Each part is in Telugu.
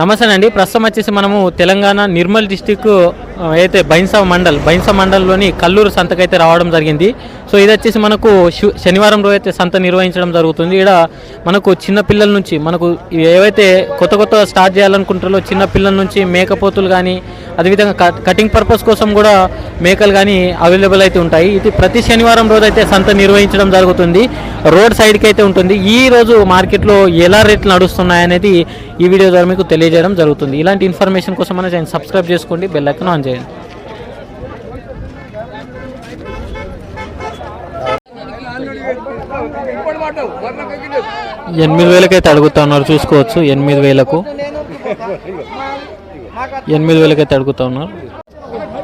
నమస్తే అండి ప్రస్తుతం వచ్చేసి మనము తెలంగాణ నిర్మల్ డిస్టిక్ అయితే బైన్సా మండల్ బైన్సా మండల్లోని కల్లూరు సంతకైతే రావడం జరిగింది. సో ఇది వచ్చేసి మనకు శనివారం రోజు అయితే సంత నిర్వహించడం జరుగుతుంది. ఇక్కడ మనకు చిన్న పిల్లల నుంచి మనకు ఏవైతే కొత్త కొత్త స్టార్ట్ చేయాలనుకుంటారో చిన్న పిల్లల నుంచి మేకపోతులు కానీ అదేవిధంగా కట్- కటింగ్ పర్పస్ కోసం కూడా మేకలు కానీ అవైలబుల్ అయితే ఉంటాయి. ఇది ప్రతి శనివారం రోజు అయితే సంత నిర్వహించడం జరుగుతుంది. రోడ్ సైడ్కి అయితే ఉంటుంది. ఈ రోజు మార్కెట్లో ఎలా రేట్లు నడుస్తున్నాయి అనేది ఈ వీడియో ద్వారా మీకు తెలియజేయడం జరుగుతుంది. ఇలాంటి ఇన్ఫర్మేషన్ కోసం మన సబ్స్క్రైబ్ చేసుకోండి. బెల్ ఆన్ చేయండి. ఎనిమిది వేలకైతే అడుగుతా ఉన్నారు చూసుకోవచ్చు. ఎనిమిది వేలకు. ఎనిమిది వేలకైతే అడుగుతా ఉన్నారు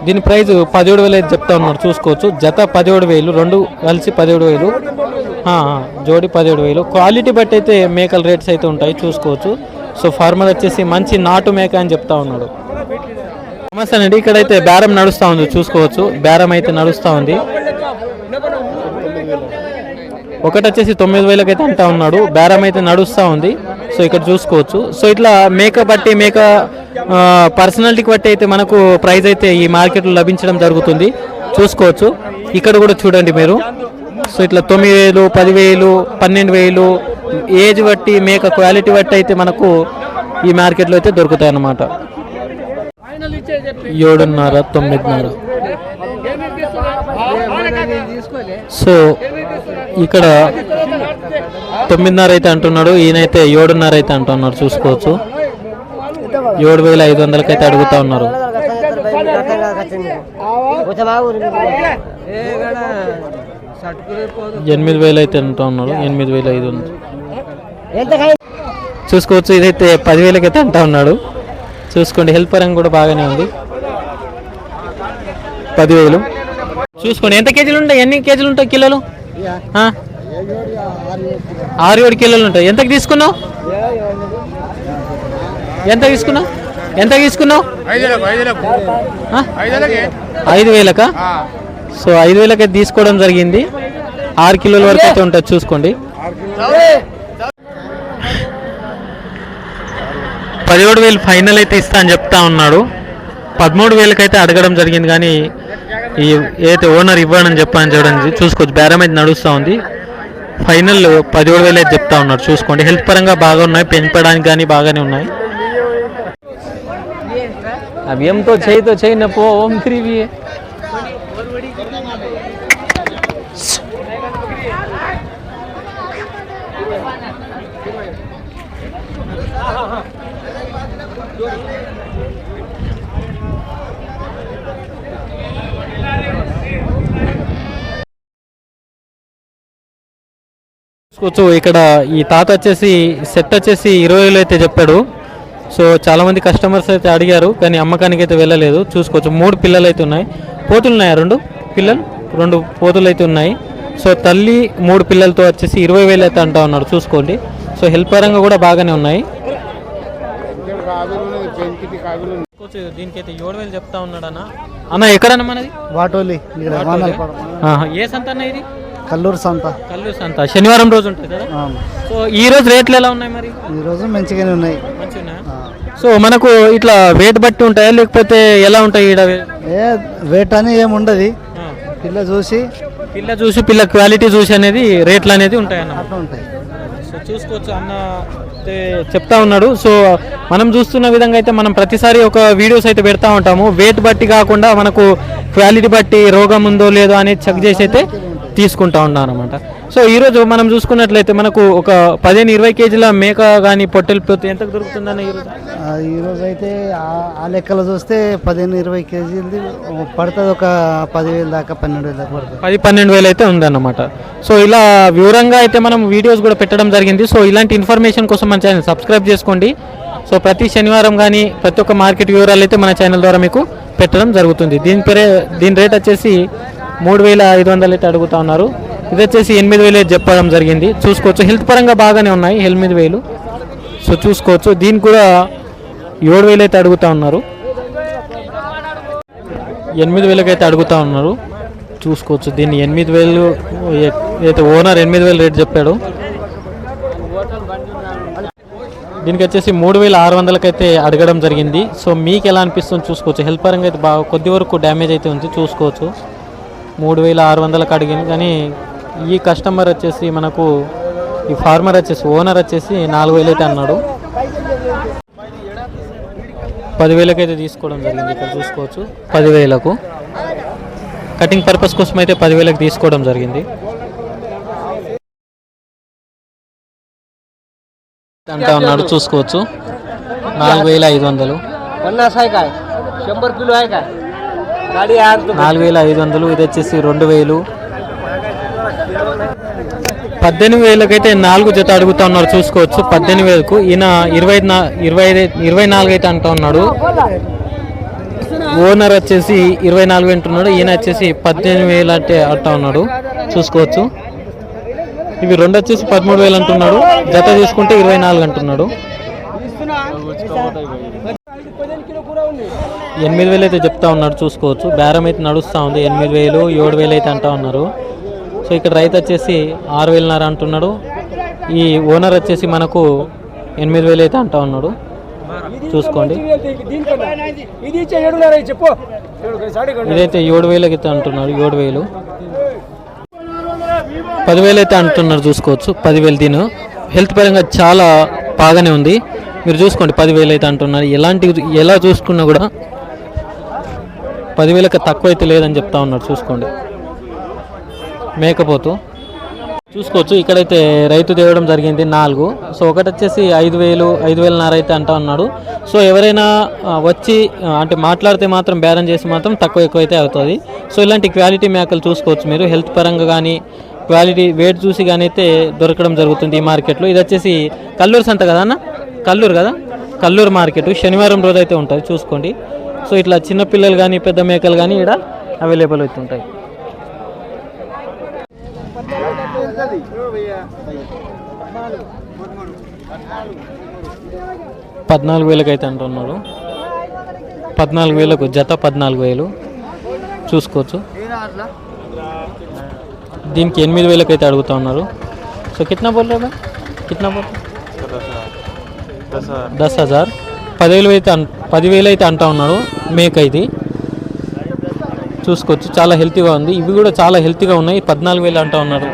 దీని ప్రైస్ పదిహేడు వేలు అయితే చెప్తా ఉన్నారు చూసుకోవచ్చు. జత పదిహేడు వేలు రెండు కలిసి పదిహేడు వేలు. జోడి పదిహేడు వేలు. క్వాలిటీ బట్టి అయితే మేకల రేట్స్ అయితే ఉంటాయి చూసుకోవచ్చు. సో ఫార్మర్ వచ్చేసి మంచి నాటు మేక అని చెప్తా ఉన్నాడు. నమస్తే అండి ఇక్కడైతే బేరం నడుస్తూ ఉంది చూసుకోవచ్చు. బేరం అయితే నడుస్తూ ఉంది. ఒకటి వచ్చేసి తొమ్మిది వేలకు అయితే అంటా ఉన్నాడు. బేరం అయితే నడుస్తూ ఉంది. సో ఇక్కడ చూసుకోవచ్చు. సో ఇట్లా మేక బట్టి మేక పర్సనాలిటీకి బట్టి అయితే మనకు ప్రైస్ అయితే ఈ మార్కెట్లో లభించడం జరుగుతుంది. చూసుకోవచ్చు. ఇక్కడ కూడా చూడండి మీరు. సో ఇట్లా తొమ్మిది వేలు పదివేలు పన్నెండు వేలు ఏజ్ బట్టి మేక క్వాలిటీ బట్టి అయితే మనకు ఈ మార్కెట్లో అయితే దొరుకుతాయి అన్నమాట. ఏడున్నర తొమ్మిదిన్నర. సో ఇక్కడ తొమ్మిదిన్నర అయితే అంటున్నాడు ఈయనైతే ఏడున్నర అయితే అంటున్నారు చూసుకోవచ్చు. ఏడు వేల ఐదు వందలకి అయితే అడుగుతా ఉన్నారు. ఎనిమిది వేలు అయితే అంటూ ఉన్నారు ఎనిమిది వేల ఐదు వందలు. చూసుకోవచ్చు ఇదైతే పదివేలకైతే అయితే అంటా ఉన్నాడు. చూసుకోండి హెల్ప్ పరంగా కూడా బాగానే ఉంది. పదివేలు చూసుకోండి ఎంత కేజీలు ఉంటాయి ఎన్ని కేజీలు ఉంటాయి కిలోలు? ఆరు ఏడు కిలోలు ఉంటాయి. ఎంతకి తీసుకున్నావు? ఎంత తీసుకున్నావు? ఎంత తీసుకున్నావు? ఐదు వేలకా? సో ఐదు వేలకైతే తీసుకోవడం జరిగింది. ఆరు కిలోల వరకు అయితే ఉంటుంది చూసుకోండి. పదిహేడు వేలు ఫైనల్ అయితే ఇస్తా అని చెప్తా ఉన్నాడు. పదమూడు వేలకైతే అడగడం జరిగింది కానీ ఈ ఏదైతే ఓనర్ ఇవ్వడని చెప్పని చూడండి చూసుకోవచ్చు. బేరం అయితే నడుస్తూ ఉంది. ఫైనల్ పదిహేడు వేలు అయితే చెప్తా ఉన్నారు. చూసుకోండి. హెల్త్ పరంగా బాగా ఉన్నాయి. పెంచడానికి కానీ బాగానే ఉన్నాయి. అవి ఏంతో చేయితో చేయి ఓం త్రీవి చూసుకోవచ్చు. ఇక్కడ ఈ తాత వచ్చేసి సెట్ వచ్చేసి ఇరవై వేలు అయితే చెప్పాడు. సో చాలా మంది కస్టమర్స్ అయితే అడిగారు కానీ అమ్మకానికి అయితే వెళ్ళలేదు. చూసుకోవచ్చు. మూడు పిల్లలు అయితే ఉన్నాయి. పోతులు ఉన్నాయా? రెండు పిల్లలు రెండు పోతులు అయితే ఉన్నాయి. సో తల్లి మూడు పిల్లలతో వచ్చేసి ఇరవై వేలు అయితే అంటా ఉన్నాడు చూసుకోండి. సో హెల్ప్ పరంగా కూడా బాగానే ఉన్నాయి. దీనికైతే ఏడు వేలు చెప్తా ఉన్నాడు అన్న. ఎక్కడన్నా మనది వాటోలి ఏ సంత ఇది? కల్లూరు సంత. కల్లూరు సంత. శనివారం రోజు ఉంటుంది కదా. సో ఈ రోజు రేట్లు ఎలా ఉన్నాయి మరి? ఈరోజు మంచిగానే ఉన్నాయి. సో మనకు ఇట్లా వెయిట్ బట్టి ఉంటాయా? లేకపోతే ఎలా ఉంటాయి ఈడ? ఏ వేట్ అని ఏముండదు. పిల్ల చూసి పిల్ల చూసి పిల్ల క్వాలిటీ చూసి అనేది రేట్లు అనేది ఉంటాయి అన్న. ఉంటాయి. సో చూసుకోవచ్చు అన్న చెప్తా ఉన్నాడు. సో మనం చూస్తున్న విధంగా అయితే మనం ప్రతిసారి ఒక వీడియోస్ అయితే పెడతా ఉంటాము. వెయిట్ బట్టి కాకుండా మనకు క్వాలిటీ బట్టి రోగం ఉందో లేదో అనేది చెక్ చేసి అయితే తీసుకుంటా ఉన్నాం అనమాట సో ఈరోజు మనం చూసుకున్నట్లయితే మనకు ఒక పదిహేను ఇరవై కేజీల మేక కానీ పొట్టెలు పోతే ఎంతకు దొరుకుతుందన్న ఈరోజు ఈరోజు అయితే ఆ- ఆ లెక్కలు చూస్తే పదిహేను ఇరవై కేజీలది పడుతుంది. ఒక పదివేలు దాకా పన్నెండు వేలు దాకా పడుతుంది. పది పన్నెండు వేలు అయితే ఉందన్నమాట. సో ఇలా వివరంగా అయితే మనం వీడియోస్ కూడా పెట్టడం జరిగింది. సో ఇలాంటి ఇన్ఫర్మేషన్ కోసం మన ఛానల్ సబ్స్క్రైబ్ చేసుకోండి. సో ప్రతి శనివారం కానీ ప్రతి ఒక్క మార్కెట్ వివరాలు అయితే మన ఛానల్ ద్వారా మీకు పెట్టడం జరుగుతుంది. దీని పేరే దీని రేట్ వచ్చేసి మూడు వేల ఐదు వందలు అయితే అడుగుతా ఉన్నారు. ఇది వచ్చేసి ఎనిమిది వేలు అయితే చెప్పడం జరిగింది. చూసుకోవచ్చు. హెల్త్ పరంగా బాగానే ఉన్నాయి. ఎనిమిది వేలు. సో చూసుకోవచ్చు. దీనికి కూడా ఏడు వేలు అయితే అడుగుతా ఉన్నారు. ఎనిమిది వేలకైతే అయితే అడుగుతా ఉన్నారు. చూసుకోవచ్చు. దీన్ని ఎనిమిది వేలు అయితే ఓనర్ ఎనిమిది వేలు రేట్ చెప్పాడు. దీనికి వచ్చేసి మూడు వేల ఆరు వందలకైతే అడగడం జరిగింది. సో మీకు ఎలా అనిపిస్తుంది? చూసుకోవచ్చు. హెల్త్ పరంగా అయితే బాగా కొద్ది వరకు డ్యామేజ్ అయితే ఉంది. చూసుకోవచ్చు. మూడు వేల ఆరు వందలకు అడిగింది కానీ ఈ కస్టమర్ వచ్చేసి మనకు ఈ ఫార్మర్ వచ్చేసి ఓనర్ వచ్చేసి నాలుగు వేలు అయితే అన్నాడు. పదివేలకైతే అయితే తీసుకోవడం జరిగింది ఇక్కడ చూసుకోవచ్చు. పదివేలకు. కటింగ్ పర్పస్ కోసం అయితే పదివేలకు తీసుకోవడం జరిగింది. అంటే ఉన్నాడు చూసుకోవచ్చు. నాలుగు వేల ఐదు వందలు. పన్నాస్ కాయ శంబర్ కిలో కాయ నాలుగు వేల ఐదు వందలు ఇది వచ్చేసి రెండు వేలు. పద్దెనిమిది వేలకైతే నాలుగు జత అడుగుతా ఉన్నారు చూసుకోవచ్చు. పద్దెనిమిది వేలకు. ఈయన ఇరవై ఇరవై ఇరవై నాలుగు అయితే అంటా ఉన్నాడు. ఓనర్ వచ్చేసి ఇరవై నాలుగు అంటున్నాడు. ఈయన వచ్చేసి పద్దెనిమిది వేలు అంటే అంటా ఉన్నాడు. చూసుకోవచ్చు. ఇవి రెండు వచ్చేసి పదమూడు వేలు అంటున్నాడు. జత చూసుకుంటే ఇరవై నాలుగు అంటున్నాడు. ఎనిమిది వేలు అయితే చెప్తా ఉన్నాడు చూసుకోవచ్చు. బేరం అయితే నడుస్తూ ఉంది. ఎనిమిది వేలు ఏడు వేలు అయితే అంటా ఉన్నారు. సో ఇక్కడ రైతు వచ్చేసి ఆరు వేలున్నర అంటున్నాడు. ఈ ఓనర్ వచ్చేసి మనకు ఎనిమిది వేలు అయితే అంటా ఉన్నాడు. చూసుకోండి. ఇదైతే ఏడు వేలకి అయితే అంటున్నాడు ఏడు వేలు. పదివేలు అయితే అంటున్నారు చూసుకోవచ్చు. పదివేలు దీని. హెల్త్ పరంగా చాలా బాగానే ఉంది. మీరు చూసుకోండి పదివేలు అయితే అంటున్నారు. ఎలాంటి ఎలా చూసుకున్నా కూడా పదివేలకు తక్కువ అయితే లేదని చెప్తా ఉన్నారు చూసుకోండి. మేకపోతు. చూసుకోవచ్చు ఇక్కడైతే రైతు తేవడం జరిగింది నాలుగు. సో ఒకటి వచ్చేసి ఐదు వేలు ఐదు వేలన్నర అయితే అంటా ఉన్నాడు. సో ఎవరైనా వచ్చి అంటే మాట్లాడితే మాత్రం బేరం చేసి మాత్రం తక్కువ ఎక్కువ అయితే అవుతుంది. సో ఇలాంటి క్వాలిటీ మేకలు చూసుకోవచ్చు మీరు. హెల్త్ పరంగా కానీ క్వాలిటీ వెయిట్ చూసి కానీ అయితే దొరకడం జరుగుతుంది ఈ మార్కెట్లో. ఇది వచ్చేసి కల్లూరు సంత కదా అన్న? కల్లూరు కదా? కల్లూరు మార్కెట్. శనివారం రోజు అయితే ఉంటుంది చూసుకోండి. సో ఇట్లా చిన్నపిల్లలు కానీ పెద్ద మేకలు కానీ ఇక్కడ అవైలబుల్ అవుతుంటాయి. పద్నాలుగు వేలకు అయితే అంటున్నారు పద్నాలుగు వేలకు జత పద్నాలుగు వేలు. చూసుకోవచ్చు. దీనికి ఎనిమిది వేలకు అయితే అడుగుతా ఉన్నారు. సో కిట్నా బోల్ కిట్నా బోల్? దస్ హజార్. పదివేలు అయితే అన్ పదివేలు అయితే అంటా ఉన్నాడు మేక అయితే చూసుకోవచ్చు చాలా హెల్తీగా ఉంది. ఇవి కూడా చాలా హెల్తీగా ఉన్నాయి. పద్నాలుగు వేలు అంటా ఉన్నారు.